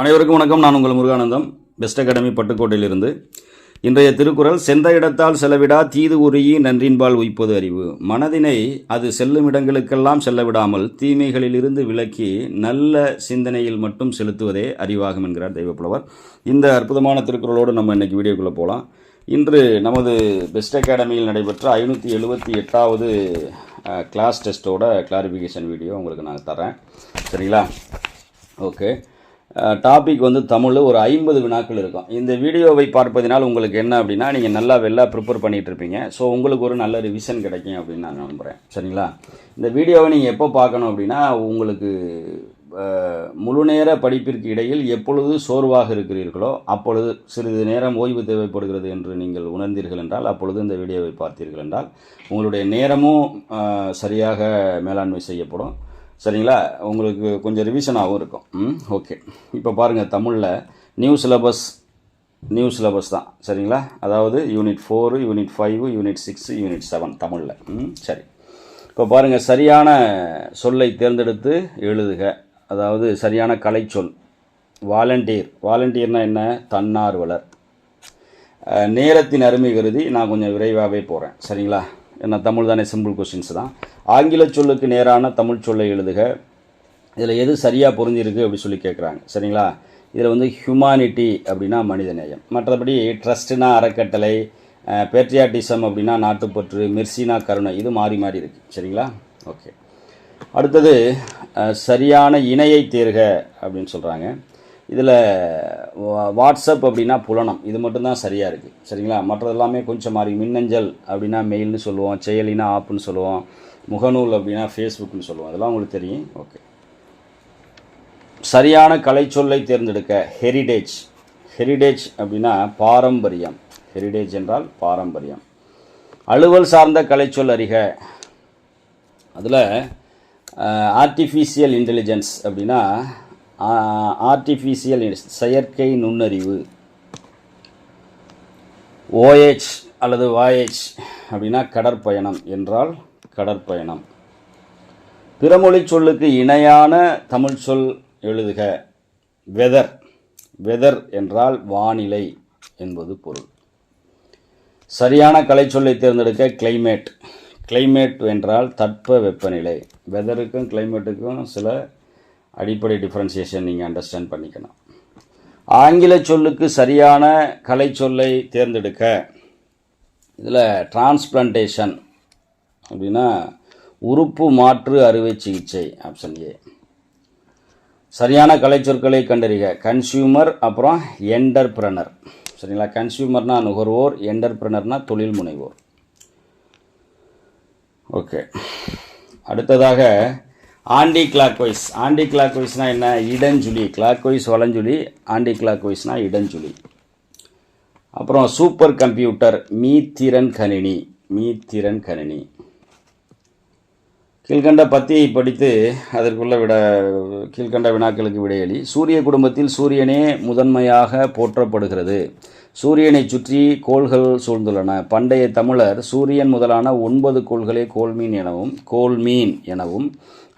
அனைவருக்கும் வணக்கம். நான் உங்கள் முருகானந்தம். Best academy பட்டுக்கோட்டையிலிருந்து. இன்றைய திருக்குறள் சென்ற இடத்தால் செலவிடா தீது உருகி நன்றின்பால் உய்ப்பது அறிவு. மனதினை அது செல்லும் இடங்களுக்கெல்லாம் செல்லவிடாமல் தீமைகளிலிருந்து விலக்கி நல்ல சிந்தனையில் மட்டும் செலுத்துவதே அறிவாகும் என்கிறார் தெய்வப்புலவர். இந்த அற்புதமான திருக்குறளோடு நம்ம இன்னைக்கு வீடியோக்குள்ளே போகலாம் இன்று நமது பெஸ்ட் அகாடமியில் நடைபெற்ற ஐநூற்றி எழுபத்தி எட்டாவது கிளாஸ் டெஸ்ட்டோட கிளாரிஃபிகேஷன் வீடியோ உங்களுக்கு நான் தரேன் சரிங்களா? ஓகே டாபிக் வந்து தமிழில் ஒரு ஐம்பது வினாக்கள் இருக்கும். இந்த வீடியோவை பார்ப்பதினால் உங்களுக்கு என்ன அப்படின்னா நீங்கள் நல்லா வெளில ப்ரிப்பேர் பண்ணிகிட்டு இருப்பீங்க. ஸோ உங்களுக்கு ஒரு நல்ல ரிவிஷன் கிடைக்கும் அப்படின்னு நான் நம்புகிறேன் சரிங்களா? இந்த வீடியோவை நீங்கள் எப்போ பார்க்கணும் அப்படின்னா உங்களுக்கு முழு நேர படிப்பிற்கு இடையில் எப்பொழுது சோர்வாக இருக்கிறீர்களோ அப்பொழுது சிறிது நேரம் ஓய்வு தேவைப்படுகிறது என்று நீங்கள் உணர்ந்தீர்கள் என்றால் அப்பொழுது இந்த வீடியோவை பார்த்தீர்கள் என்றால் உங்களுடைய நேரமும் சரியாக மேலாண்மை செய்யப்படும். சரிங்களா? உங்களுக்கு கொஞ்சம் ரிவிஷனாகவும் இருக்கும். ம் ஓகே இப்போ பாருங்கள் தமிழில் நியூ சிலபஸ் நியூ சிலபஸ் தான். சரிங்களா? அதாவது unit four unit five unit six unit seven தமிழில். ம் சரி. இப்போ பாருங்கள் சரியான சொல்லை தேர்ந்தெடுத்து எழுதுக. அதாவது சரியான கலைச்சொல். வாலண்டியர். வாலண்டியர்னா என்ன? தன்னார்வலர். நேரத்தின் அருமை கருதி நான் கொஞ்சம் விரைவாகவே போகிறேன் சரிங்களா? ஏன்னா தமிழ் தானே சிம்பிள் கொஸ்டின்ஸ் தான். ஆங்கில சொல்லுக்கு நேரான தமிழ் சொல்லை எழுதுக. இதில் எது சரியாக பொருந்திருக்கு அப்படி சொல்லி கேட்குறாங்க சரிங்களா? இதில் வந்து ஹியூமானிட்டி அப்படின்னா மனிதநேயம் மற்றபடி ட்ரஸ்ட்னா அறக்கட்டளை பேட்ரியாட்டிசம் அப்படின்னா நாட்டுப்பற்று மெர்சினா கருணை இது மாறி மாறி இருக்குது சரிங்களா? ஓகே அடுத்தது சரியான இணையை தேர்க அப்படின்னு சொல்கிறாங்க இதில் வாட்ஸ்அப் அப்படின்னா புலனம். இது மட்டும்தான் சரியாக இருக்குது சரிங்களா? மற்றது எல்லாமே கொஞ்சம் மாறி மின்னஞ்சல் அப்படின்னா மெயில்னு சொல்லுவோம் செயலினா ஆப்புன்னு சொல்லுவோம் முகநூல் அப்படின்னா ஃபேஸ்புக்னு சொல்லுவோம். அதெல்லாம் உங்களுக்கு தெரியும். ஓகே சரியான கலைச்சொல்லை தேர்ந்தெடுக்க ஹெரிடேஜ் ஹெரிடேஜ் அப்படின்னா பாரம்பரியம். ஹெரிடேஜ் என்றால் பாரம்பரியம். அலுவல் சார்ந்த கலைச்சொல் அறிக. அதில் ஆர்டிஃபிஷியல் இன்டெலிஜென்ஸ் அப்படின்னா ஆர்டிஃபிஷியல் செயற்கை நுண்ணறிவு. ஓஎச் அல்லது வாயேஜ் அப்படின்னா கடற்பயணம் என்றால் கடற்பயணம். பிறமொழி சொல்லுக்கு இணையான தமிழ் சொல் எழுதுக. வெதர். வெதர் என்றால் வானிலை என்பது பொருள். சரியான கலைச்சொல்லை தேர்ந்தெடுக்க கிளைமேட் கிளைமேட் என்றால் தட்ப வெப்பநிலை. வெதருக்கும் கிளைமேட்டுக்கும் சில அடிப்படை டிஃப்ரென்சியேஷன் நீங்கள் அண்டர்ஸ்டாண்ட் பண்ணிக்கணும். ஆங்கில சொல்லுக்கு சரியான கலைச்சொல்லை தேர்ந்தெடுக்க இதில் டிரான்ஸ்பிளான்டேஷன் அப்படின்னா உறுப்பு மாற்று அறுவை சிகிச்சை ஆப்ஷன் ஏ சரியான கலைச்சொற்களை கண்டறிக. கன்சியூமர் அப்புறம் என்டர்பிரனர் சரிங்களா? கன்சியூமர்னா நுகர்வோர் என்டர்பிரனர்னா தொழில் முனைவோர். ஓகே அடுத்ததாக ஆண்டி கிளாக் வைஸ் ஆண்டி கிளாக் வைஸ்னால் என்ன? இடஞ்சுழி கிளாக் வைஸ் வலஞ்சுழி ஆண்டி கிளாக் வைஸ்னால் இடஞ்சுழி அப்புறம் சூப்பர் கம்ப்யூட்டர் மீத்திறன் கணினி. மீத்திறன் கணினி. கீழ்கண்ட பத்தியை படித்து அதற்குள்ள விட கீழ்கண்ட வினாக்களுக்கு விடையளி சூரிய குடும்பத்தில் சூரியனே முதன்மையாக போற்றப்படுகிறது. சூரியனை சுற்றி கோள்கள் சூழ்ந்துள்ளன. பண்டைய தமிழர் சூரியன் முதலான ஒன்பது கோள்களே கோல்மீன் எனவும் கோல்மீன் எனவும்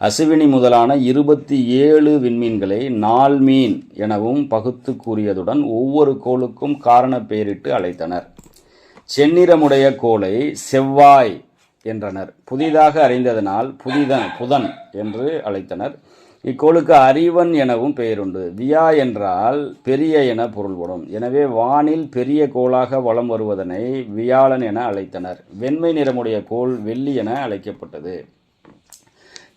அசுவினி முதலான இருபத்தி ஏழு விண்மீன்களை நாள்மீன் எனவும் பகுத்து கூறியதுடன் ஒவ்வொரு கோளுக்கும் காரண பெயரிட்டு அழைத்தனர். செந்நிறமுடைய கோளை செவ்வாய் என்றனர். புதிதாக அறிந்ததனால் புதிதன் புதன் என்று அழைத்தனர். இக்கோளுக்கு அறிவன் எனவும் பெயருண்டு. வியா என்றால் பெரிய என பொருள்படும். எனவே வானில் பெரிய கோளாக வலம் வருவதனை வியாழன் என அழைத்தனர். வெண்மை நிறமுடைய கோள் வெள்ளி என அழைக்கப்பட்டது.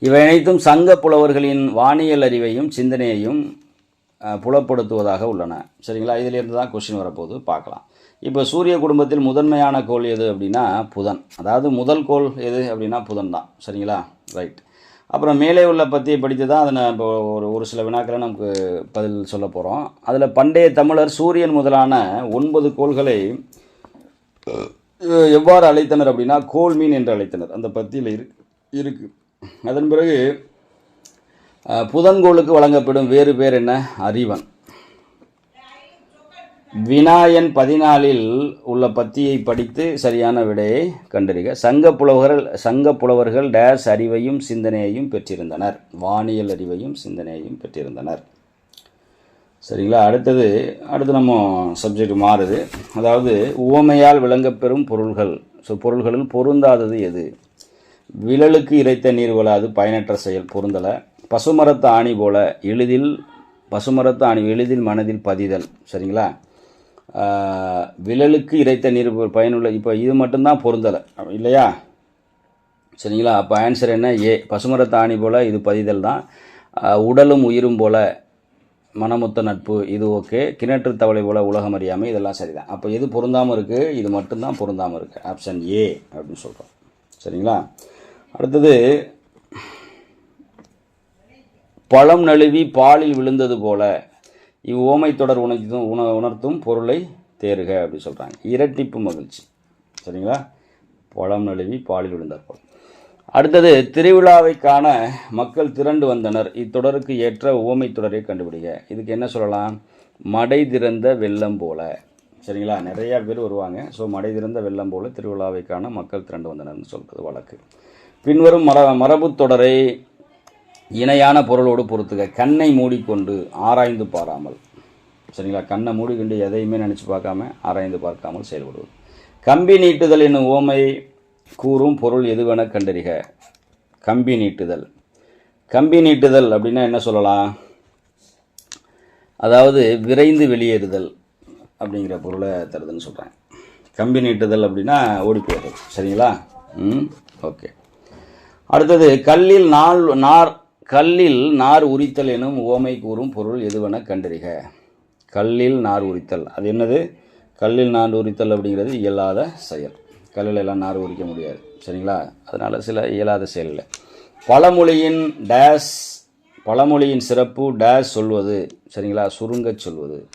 இவை அனைத்தும் சங்க புலவர்களின் வானியல் அறிவையும் சிந்தனையையும் புலப்படுத்துவதாக உள்ளன. சரிங்களா? இதிலிருந்து தான் கொஸ்டின் வரப்போகுது. பார்க்கலாம். இப்போ சூரிய குடும்பத்தில் முதன்மையான கோள் எது அப்படின்னா புதன். அதாவது முதல் கோள் எது அப்படின்னா புதன் தான் சரிங்களா? ரைட் அப்புறம் மேலே உள்ள பற்றியை படித்து தான் அதை நான் இப்போ ஒரு ஒரு சில வினாக்களை நமக்கு பதில் சொல்ல போகிறோம் அதில் பண்டைய தமிழர் சூரியன் முதலான ஒன்பது கோள்களை எவ்வாறு அழைத்தனர் அப்படின்னா கோள் மீன் என்று அழைத்தனர். அந்த பத்தியில் இருக்கு. இருக்குது அதன் பிறகு புதன்கோளுக்கு வழங்கப்படும் வேறு பேர் என்ன? அறிவன். வினாயன் பதினாலில் உள்ள பத்தியை படித்து சரியான விடையை கண்டறிக. சங்க புலவர்கள் சங்க புலவர்கள் டேஸ் அறிவையும் சிந்தனையையும் பெற்றிருந்தனர். வானியல் அறிவையும் சிந்தனையையும் பெற்றிருந்தனர். சரிங்களா? அடுத்தது அடுத்து நம்ம சப்ஜெக்ட் மாறுது. அதாவது உவமையால் விளங்கப்பெறும் பொருள்கள். ஸோ பொருள்களில் பொருந்தாதது எது? விழலுக்கு இறைத்த நீர் விழாது பயனற்ற செயல் பொருந்தலை. பசுமரத்து ஆணி போல எளிதில் பசுமரத்து ஆணி எளிதில் மனதில் பதிதல். சரிங்களா? விழலுக்கு இறைத்த நீர் பயனுள்ள இப்போ இது மட்டும்தான் பொருந்தலை. இல்லையா? சரிங்களா? அப்போ ஆன்சர் என்ன? ஏ. பசுமரத்து ஆணி போல் இது பதிதல் தான். உடலும் உயிரும் போல மனமுத்த நட்பு இது ஓகே. கிணற்று தவளை போல உலகம் அறியாமல் இதெல்லாம் சரிதான். அப்போ எது பொருந்தாமல் இருக்குது இது மட்டும்தான் பொருந்தாமல் இருக்குது ஆப்ஷன் ஏ அப்படின்னு சொல்கிறோம் சரிங்களா? அடுத்தது பழம் நழுவி பாலில் விழுந்தது போல இவ்வோமை தொடர் உணர்த்தும் உண உணர்த்தும் பொருளை தேறுக அப்படி சொல்கிறாங்க இரட்டிப்பு மகிழ்ச்சி. சரிங்களா? பழம் நழுவி பாலில் விழுந்தார் போல. அடுத்தது திருவிழாவை காண மக்கள் திரண்டு வந்தனர். இத்தொடருக்கு ஏற்ற உவமை தொடரை கண்டுபிடிக்க இதுக்கு என்ன சொல்லலாம்? மடை திறந்த வெள்ளம் போல. சரிங்களா? நிறையா பேர் வருவாங்க. ஸோ மடை திறந்த வெள்ளம் போல திருவிழாவை காண மக்கள் திரண்டு வந்தனர்னு சொல்கிறது வழக்கு. பின்வரும் மர மரபு தொடரை இணையான பொருளோடு பொறுத்துக கண்ணை மூடிக்கொண்டு ஆராய்ந்து பாராமல். சரிங்களா? கண்ணை மூடிக்கொண்டு எதையுமே நினச்சி பார்க்காம ஆராய்ந்து பார்க்காமல் செயல்படுவது. கம்பி நீட்டுதல் என்னும் ஓமை கூறும் பொருள் எதுவென கண்டறிக. கம்பி நீட்டுதல். கம்பி நீட்டுதல் அப்படின்னா என்ன சொல்லலாம்? அதாவது விரைந்து வெளியேறுதல் அப்படிங்கிற பொருளை தருதுன்னு சொல்கிறேன் கம்பி நீட்டுதல் அப்படின்னா ஓடி போயிடுறது. சரிங்களா? ம்? ஓகே. அடுத்தது கல்லில் நாள் நார் கல்லில் நார் உரித்தல் எனும் உவமை கூறும் பொருள் எதுவென கண்டறிக. கல்லில் நார் உரித்தல். அது என்னது? கல்லில் நார் உரித்தல் அப்படிங்கிறது இயலாத செயல். கல்லில் எல்லாம் நார் உரிக்க முடியாது. சரிங்களா? அதனால் சில இயலாத செயல் இல்லை. பழமொழியின் டேஸ் பழமொழியின் சிறப்பு டேஸ் சொல்வது. சரிங்களா? சுருங்கச் சொல்வது.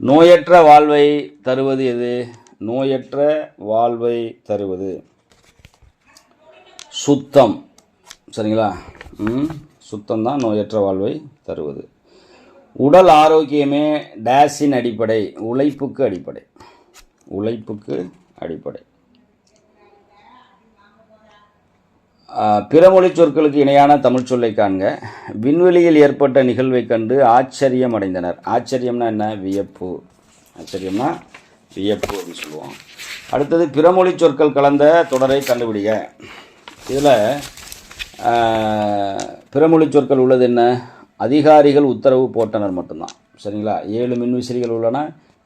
நோயற்ற வாழ்வை தருவது எது? நோயற்ற வாழ்வை தருவது. சுத்தம். சரிங்களா? ம். சுத்தம் தான் நோயற்ற வாழ்வை தருவது. உடல் ஆரோக்கியமே டேஸின் அடிப்படை உழைப்புக்கு அடிப்படை. உழைப்புக்கு அடிப்படை. பிறமொழி சொற்களுக்கு இணையான தமிழ் சொல்லை காண்க. விண்வெளியில் ஏற்பட்ட நிகழ்வைக் கண்டு ஆச்சரியம் அடைந்தனர். ஆச்சரியம்னா என்ன? வியப்பு. ஆச்சரியம்னா வியப்பு அப்படின்னு சொல்லுவோம். அடுத்தது பிறமொழி சொற்கள் கலந்த தொடரை கண்டுபிடிக்க இதில் பிறமொழி சொற்கள் உள்ளது என்ன? அதிகாரிகள் உத்தரவு போட்டனர் மட்டும்தான். சரிங்களா? ஏழு மின்விசிறிகள் உள்ளன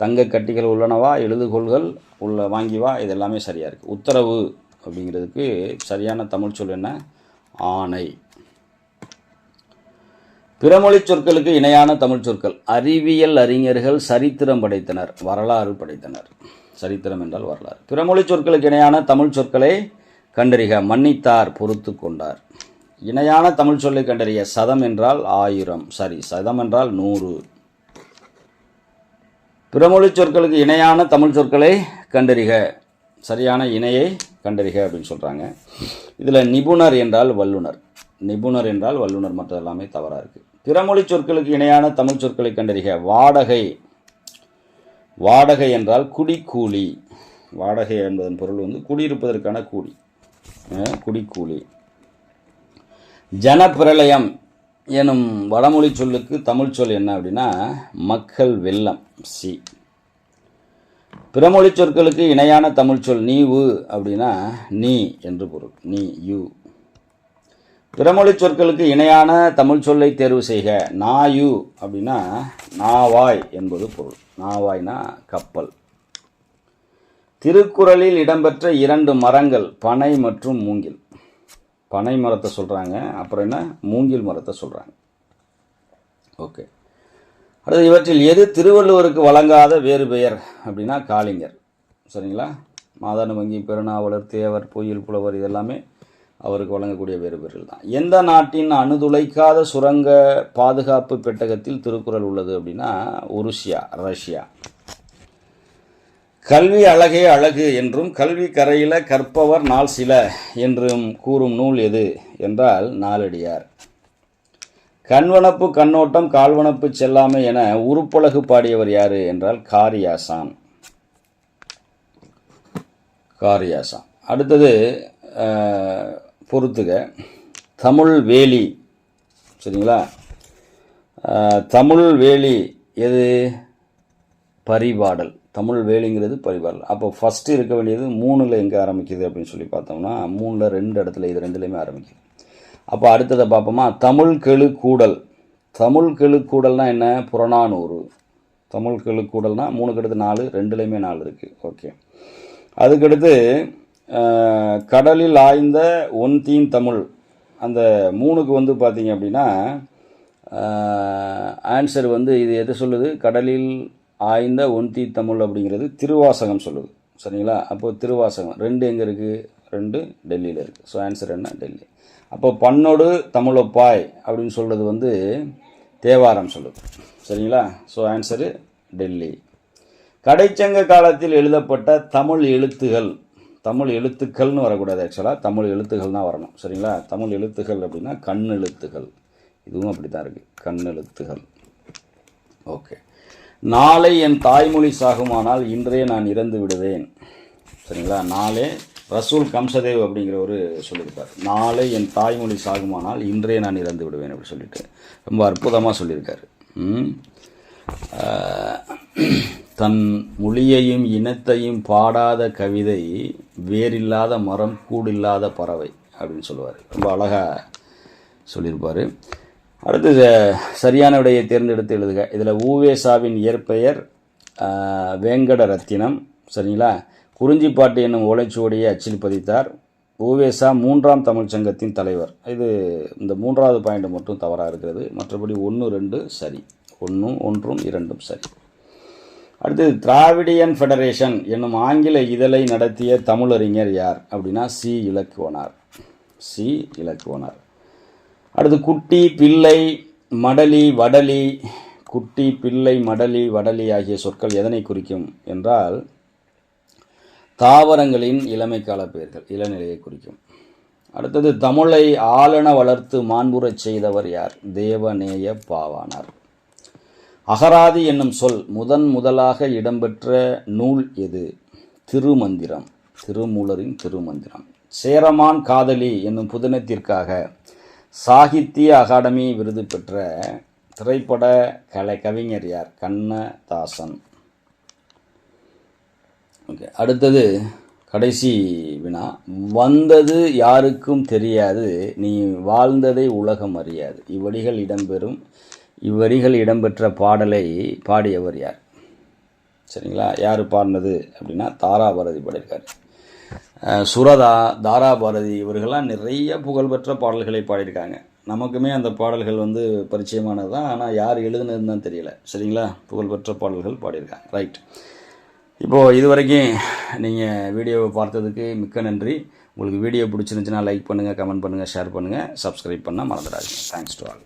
தங்க கட்டிகள் உள்ளனவா எழுதுகோள்கள் உள்ள வாங்கி வா இது எல்லாமே சரியாக இருக்குது உத்தரவு அப்படிங்கிறதுக்கு சரியான தமிழ் சொல் என்ன? ஆணை. பிறமொழி சொற்களுக்கு இணையான தமிழ் சொற்கள். அறிவியல் அறிஞர்கள் சரித்திரம் படைத்தனர் வரலாறு படைத்தனர். சரித்திரம் என்றால் வரலாறு. பிறமொழி சொற்களுக்கு இணையான தமிழ் சொற்களை கண்டறிக மன்னித்தார் பொறுத்து கொண்டார். இணையான தமிழ் சொல்லை கண்டறிய சதம் என்றால் ஆயிரம். சரி சதம் என்றால் நூறு. பிறமொழி சொற்களுக்கு இணையான தமிழ் சொற்களை கண்டறிக. சரியான இணையை கண்டறிக அப்படின்னு சொல்கிறாங்க இதில் நிபுணர் என்றால் வல்லுனர் நிபுணர் என்றால் வல்லுனர் மற்ற எல்லாமே தவறாக இருக்குது பிறமொழி சொற்களுக்கு இணையான தமிழ் சொற்களை கண்டறிக. வாடகை. வாடகை என்றால் குடிக்கூலி வாடகை என்பதன் பொருள் வந்து குடியிருப்பதற்கான கூலி. குடிக்கூலி. ஜனப்பிரளயம் எனும் வடமொழி சொல்லுக்கு தமிழ் சொல் என்ன அப்படின்னா மக்கள் வெள்ளம் சி. பிறமொழி சொற்களுக்கு இணையான தமிழ் சொல் நீவு அப்படின்னா நீ என்று பொருள். நீ யூ. பிறமொழி சொற்களுக்கு இணையான தமிழ் சொல்லை தேர்வு செய்க. நாயு அப்படின்னா நாவாய் என்பது பொருள். நாவாய்னா கப்பல். திருக்குறளில் இடம்பெற்ற இரண்டு மரங்கள் பனை மற்றும் மூங்கில். பனை மரத்தை சொல்கிறாங்க அப்புறம் என்ன? மூங்கில் மரத்தை சொல்கிறாங்க ஓகே. அடுத்து இவற்றில் எது திருவள்ளுவருக்கு வழங்காத வேறு பெயர் அப்படின்னா காளிங்கர். சரிங்களா? மாதான வங்கி பெருநாவலர் தேவர் பொய்யில் புலவர் இதெல்லாமே அவருக்கு வழங்கக்கூடிய வேறு பெயர்கள் தான். எந்த நாட்டின் அணுதுளைக்காத சுரங்க பாதுகாப்பு பெட்டகத்தில் திருக்குறள் உள்ளது அப்படின்னா உருசியா ரஷ்யா. கல்வி அழகே அழகு என்றும் கல்வி கரையில கற்பவர் நாள் சில என்றும் கூறும் நூல் எது என்றால் நாலடியார். கண்வனப்பு கண்ணோட்டம் கால்வனப்பு செல்லாமை என உருப்பழகு பாடியவர் யாரு என்றால் காரியாசான் காரியாசான் அடுத்தது பொறுத்துக. தமிழ் வேலி. சரிங்களா? தமிழ் வேலி எது? பரிபாடல். தமிழ் வேலிங்கிறது பரிபாடல் அப்போ ஃபஸ்ட்டு இருக்க வேண்டியது மூணில் எங்கே ஆரம்பிக்குது அப்படின்னு சொல்லி பார்த்தோம்னா மூணில் ரெண்டு இடத்துல இது ரெண்டுலேயுமே ஆரம்பிக்குது. அப்போ அடுத்ததை பார்ப்போமா தமிழ் கெழு கூடல். தமிழ் கெழு கூடல்னால் என்ன? புறநானூறு. தமிழ் கெழு கூடல்னால் மூணுக்கு அடுத்து நாலு ரெண்டுலேயுமே நாலு இருக்குது ஓகே. அதுக்கடுத்து கடலில் ஆய்ந்த ஒன்தீன் தமிழ். அந்த மூணுக்கு வந்து பார்த்தீங்க அப்படின்னா ஆன்சர் வந்து இது எது சொல்லுது? கடலில் ஆய்ந்த ஒன்தி தமிழ் அப்படிங்கிறது திருவாசகம் சொல்லுது. சரிங்களா? அப்போ திருவாசகம் ரெண்டு எங்கே இருக்குது ரெண்டு டெல்லியில் இருக்குது ஸோ ஆன்சர் என்ன? டெல்லி. அப்போ பண்ணோடு தமிழொப்பாய் அப்படின்னு சொல்கிறது வந்து தேவாரம் சொல்லுது. சரிங்களா? So answer Delhi. கடைச்சங்க காலத்தில் எழுதப்பட்ட தமிழ் எழுத்துகள். தமிழ் எழுத்துக்கள்னு வரக்கூடாது ஆக்சுவலாக தமிழ் எழுத்துகள் தான் வரணும். சரிங்களா? தமிழ் எழுத்துகள் அப்படின்னா கண் எழுத்துகள் இதுவும் அப்படி தான் இருக்குது கண் எழுத்துகள் ஓகே நாளை என் தாய்மொழி சாகுமானால் இன்றே நான் இறந்து விடுவேன். சரிங்களா? நாளே ரசூல் கம்சதேவ் அப்படிங்கிறவர் சொல்லியிருக்கார். நாளை என் தாய்மொழி சாகுமானால் இன்றே நான் இறந்து விடுவேன் அப்படி சொல்லிட்டு ரொம்ப அற்புதமாக சொல்லியிருக்கார். தன் மொழியையும் இனத்தையும் பாடாத கவிதை வேரில்லாத மரம் கூடில்லாத பறவை அப்படின்னு சொல்லுவார். ரொம்ப அழகாக சொல்லியிருப்பார். அடுத்து சரியான விடையை தேர்ந்தெடுத்து எழுதுக. இதில் ஊவேசாவின் இயற்பெயர் வேங்கட ரத்தினம் சரிங்களா? குறிஞ்சிப்பாட்டு என்னும் ஓலைச்சுவடியை அச்சில் பதித்தார். ஊவேசா மூன்றாம் தமிழ் சங்கத்தின் தலைவர். இது இந்த மூன்றாவது பாயிண்ட் மட்டும் தவறாக இருக்கிறது. மற்றபடி ஒன்று ரெண்டு சரி. ஒன்றும் ஒன்றும் இரண்டும் சரி. அடுத்தது திராவிடியன் ஃபெடரேஷன் என்னும் ஆங்கில இதழை நடத்திய தமிழறிஞர் யார் அப்படின்னா சி. இலக்குவனார். சி. இலக்குவனார். அடுத்து குட்டி பிள்ளை மடலி வடலி. குட்டி பிள்ளை மடலி வடலி ஆகிய சொற்கள் எதனை குறிக்கும் என்றால் தாவரங்களின் இளமை கால பெயர்கள் இளநிலையை குறிக்கும். அடுத்தது தமிழை ஆளன வளர்த்து மாண்புறச் செய்தவர் யார்? தேவநேய பாவானார் அகராதி என்னும் சொல் முதன் முதலாக இடம்பெற்ற நூல் எது? திருமந்திரம். திருமூலரின் திருமந்திரம். சேரமான் காதலி என்னும் புதினத்திற்காக சாகித்ய அகாடமி விருது பெற்ற திரைப்பட கலை கவிஞர் யார்? கண்ணதாசன். ஓகே அடுத்தது கடைசி வினா. வந்தது யாருக்கும் தெரியாது நீ வாழ்ந்ததை உலகம் அறியாது. இவ்வடிகள் இடம்பெறும் இவ்வரிகள் இடம்பெற்ற பாடலை பாடியவர் யார்? சரிங்களா? யார் பாடினது அப்படின்னா தாராபாரதி பாடியிருக்காரு. சுரதா தாராபாரதி இவர்கள்லாம் நிறைய புகழ்பெற்ற பாடல்களை பாடியிருக்காங்க. நமக்குமே அந்த பாடல்கள் வந்து பரிச்சயமானது தான் ஆனால் யார் எழுதுனதுன்னு தான் தெரியல. சரிங்களா? புகழ்பெற்ற பாடல்கள் பாடியிருக்காங்க. ரைட் இப்போது இது வரைக்கும் நீங்கள் வீடியோவை பார்த்ததுக்கு மிக்க நன்றி. உங்களுக்கு வீடியோ பிடிச்சிருந்துச்சுன்னா லைக் பண்ணுங்கள் கமெண்ட் பண்ணுங்கள் ஷேர் பண்ணுங்கள் சப்ஸ்கிரைப் பண்ணால் மறந்துடாதீங்க. Thanks to all